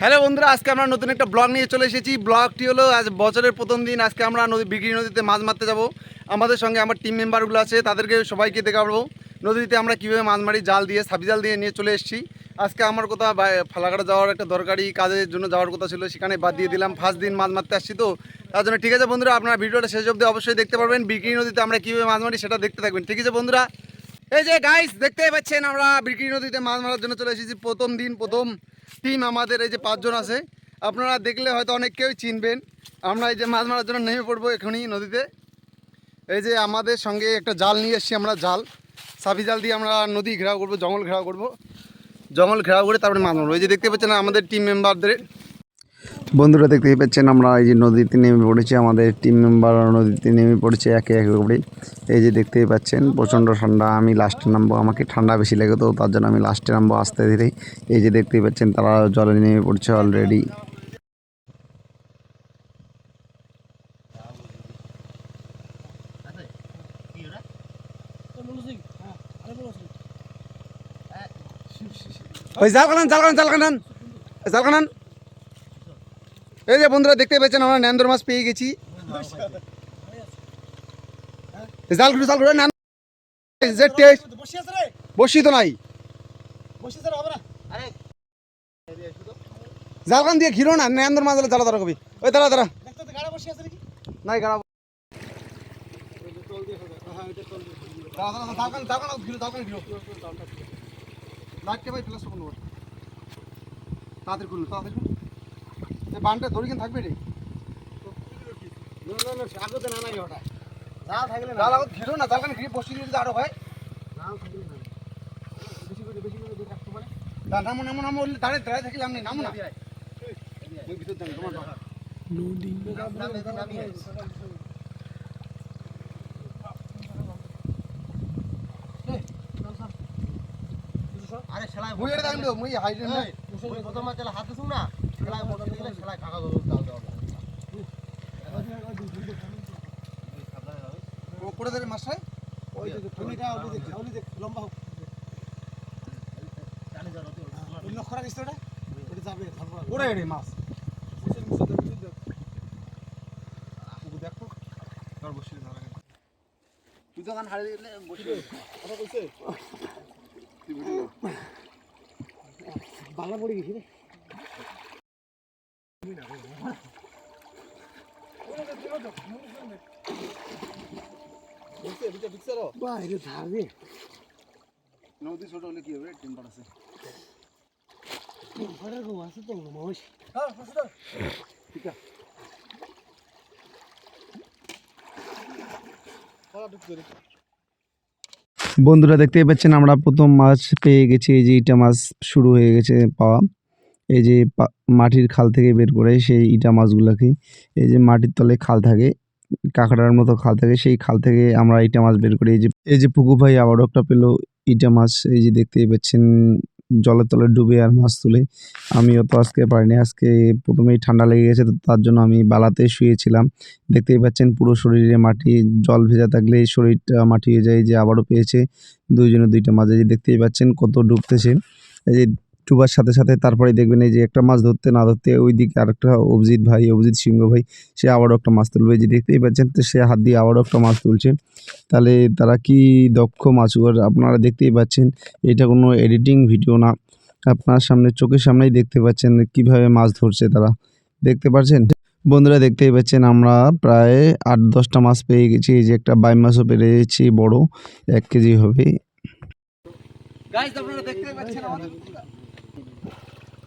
Hello বন্ধুরা, আজকে আমরা নতুন একটা ব্লগ নিয়ে চলে এসেছি। ব্লগটি হলো আজ বছরের প্রথম দিন, আজকে আমরা নদী বিগড়ি নদীতে মাছ মারতে যাব। আমাদের সঙ্গে আমার টিম মেম্বারগুলো আছে, তাদেরকে সবাইকে দেখাবো নদীতে আমরা কীভাবে মাছ মারি, জাল দিয়ে, সাবি জাল দিয়ে নিয়ে চলে এসেছি। আজকে আমার কোথাও ফালাকাটা যাওয়ার একটা দরকারি কাজের জন্য যাওয়ার কথা ছিল, সেখানে বাদ দিয়ে দিলাম। ফার্স্ট দিন মাছ মারতে আসছি তো, তার জন্য ঠিক আছে বন্ধুরা, আপনারা ভিডিওটা শেষ অবধি অবশ্যই দেখতে পারবেন। বিক্রি নদীতে আমরা কীভাবে মাছ মারি সেটা দেখতে থাকবেন। ঠিক আছে বন্ধুরা এই যে গাইস দেখতেই পাচ্ছেন আমরা বিক্রি নদীতে মাছ মারার জন্য চলে এসেছি। প্রথম দিন, প্রথম টিম আমাদের এই যে পাঁচজন আছে। আপনারা দেখলে হয়তো অনেক কেউ চিনবেন। আমরা এই যে মাছ মারার জন্য নেমে পড়ব এখনই নদীতে। এই যে আমাদের সঙ্গে একটা জাল নিয়ে এসেছি আমরা, জাল। সাফি জাল দিয়ে আমরা নদী ঘেরাও করব, জঙ্গল ঘেরাও করব। জঙ্গল ঘেরাও করে তারপরে মাছ মারবো। এই যে দেখতে পাচ্ছেন আমাদের টিম মেম্বারদের বন্ধুরা দেখতেই পাচ্ছেন, আমরা এই যে নদীতে নেমে পড়েছি, আমাদের টিম মেম্বার নদীতে নেমে পড়েছে একে একে করে এই যে দেখতেই পাচ্ছেন, প্রচণ্ড ঠান্ডা, আমি লাস্টে নামবো, আমাকে ঠান্ডা বেশি লাগে তো, তার জন্য আমি লাস্টে নামবো আস্তে ধীরে এই যে দেখতেই পাচ্ছেন, তারা জলে নেমে পড়ছে অলরেডি ওই জাল কানান জাল কানান জাল কানান জাল কানান এই যে বন্ধুরা দেখতে পেয়েছেন আমরা ন্যান্দর মাছ পেয়ে গেছি জালগুলো জাল নান যে টেস্ট বসে তো নাই বসে আছে হবে না আরে জাল কান দিয়ে ঘিরো না ন্যান্দর মাছ জ্বালা তারা কবি ওই তারা তারা দেখতে তো গাড়া বসে আছে নাকি নাই গাড়া দাঁড়া, দাঁড়া, দাঁড়া, দাঁড়া, দাঁড়া, ঘিরো, দাঁড়া, ঘিরো। লাইটটা ভাই ফ্ল্যাশ করুন তাড়াতাড়ি করুন তাড়াতাড়ি বানটা ধরে কেন থাকবে রে। না না না স্বাগত না নাই ওটা। যা থাকলে না। জাল আগত ঘিরো না জাল কান ঘিরে বসি দিয়ে আরও ভাই। না থাকলে না বেশি করে বেশি করে রাখতে পারে। দা- নামো নামো নামো দাঁড়িয়ে দাঁড়িয়ে থাকলে আমি নামো না। ভিতর যান, তোমার যাও। নামি নামি আরে সেলাই মুই এটা দাঁড়িয়ে মুই হাইডেন না প্রথম মাছ হাত দিছুম না? সেলাই মোটর দিলে সেলাই কাকা দাও দাও দাও ও করে দেবে মাস্টার ওই যে ফুলিটা ওই যে ওই যে লম্বা হোক। ওই লক্ষ্য রাখিস ওটা ওটা যাবে ওরে রে মাছ। দেখো। বসে ধরা গেল তুই দোকান হারিয়ে দিলে বসে কথা কইছে? বাংলা পড়ে গেছি রে। বন্ধুরা দেখতেই পাচ্ছেন, আমরা প্রথম মাছ পেয়ে গেছি। এই যে ইটা মাছ শুরু হয়ে গেছে পাওয়া। এই যে মাটির খাল থেকে বের করে সেই ইটা মাছগুলোকে, এই যে মাটির তলে খাল থাকে, কাঁকড়ার মতো খাল থাকে, সেই খাল থেকে আমরা ইটা মাছ বের করি। এই যে এই যে পুকু ভাই আবারও একটা পেল ইটা মাছ, এই যে দেখতেই পাচ্ছেন, জলের তলে ডুবে আর মাছ তুলে। আমি তো আজকে পারিনি, আজকে প্রথমেই ঠান্ডা লেগে গেছে, তো তার জন্য আমি বালাতে শুয়েছিলাম। দেখতেই পাচ্ছেন পুরো শরীরে মাটি, জল ভেজা থাকলে শরীরটা মাটি হয়ে যায় যে আবারও পেয়েছে দুইজনে দুইটা মাছ। এই যে দেখতেই পাচ্ছেন কত ডুবতেছে। এই যে ডুবার সাথে সাথে তারপরে দেখবেন এই যে একটা মাছ ধরতে না ধরতে ওই ওইদিকে আরেকটা অভিজিৎ ভাই, অভিজিৎ সিংহ ভাই, সে আবারও একটা মাছ তুলবে। যে দেখতেই পাচ্ছেন তো, সে হাত দিয়ে আবারও একটা মাছ তুলছে। তাহলে তারা কি দক্ষ মাছুয়ার আপনারা দেখতেই পাচ্ছেন, এটা কোনো এডিটিং ভিডিও না। আপনার সামনে, চোখের সামনেই দেখতে পাচ্ছেন কীভাবে মাছ ধরছে তারা। দেখতে পাচ্ছেন বন্ধুরা দেখতেই পাচ্ছেন আমরা প্রায় আট, দশটা মাছ পেয়ে গেছি। এই যে একটা বাই মাছও পেরেছি, বড়, এক কেজি হবে। আপনারা দেখতেই পাচ্ছেন আমাদের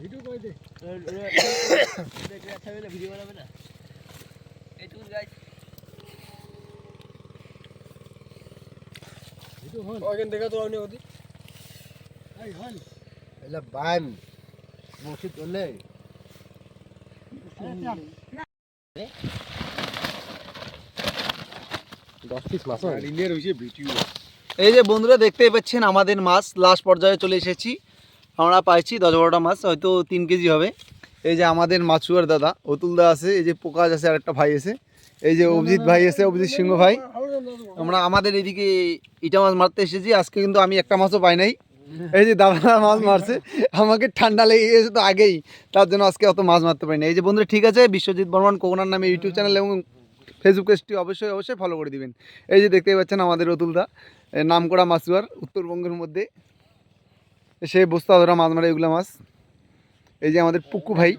ভিডিও করে দে। ভিডিও বানাবে না এইটুকু এই যে বন্ধুরা দেখতেই পাচ্ছেন আমাদের মাছ লাস্ট পর্যায়ে চলে এসেছি। আমরা পাইছি দশ বারোটা মাছ, হয়তো তিন কেজি হবে। এই যে আমাদের মাছুয়ার দাদা, অতুল দা আছে, এই যে পোকাজ আছে, আর একটা ভাই আছে। এই যে অভিজিৎ ভাই আছে, অভিজিৎ সিংহ ভাই। আমরা আমাদের এদিকে ইটা মাছ মারতে এসেছি, আজকে কিন্তু আমি একটা মাছও পাই নাই। এই যে দাদা মাছ মারছে, আমাকে ঠান্ডা লেগে গেছে তো আগেই, তার জন্য আজকে অত মাছ মারতে পারি না এই যে বন্ধুরা, ঠিক আছে, বিশ্বজিৎ বর্মন, কোকনার নামে ইউটিউব চ্যানেল এবং ফেসবুক পেজটি অবশ্যই অবশ্যই ফলো করে দিবেন। এই যে দেখতেই পাচ্ছেন আমাদের অতুলদা নাম করা মাছুয়ার, উত্তরবঙ্গের মধ্যে। সে বস্তা ধরা মাছ মারে এগুলো মাছ। এই যে আমাদের পুকু ভাই।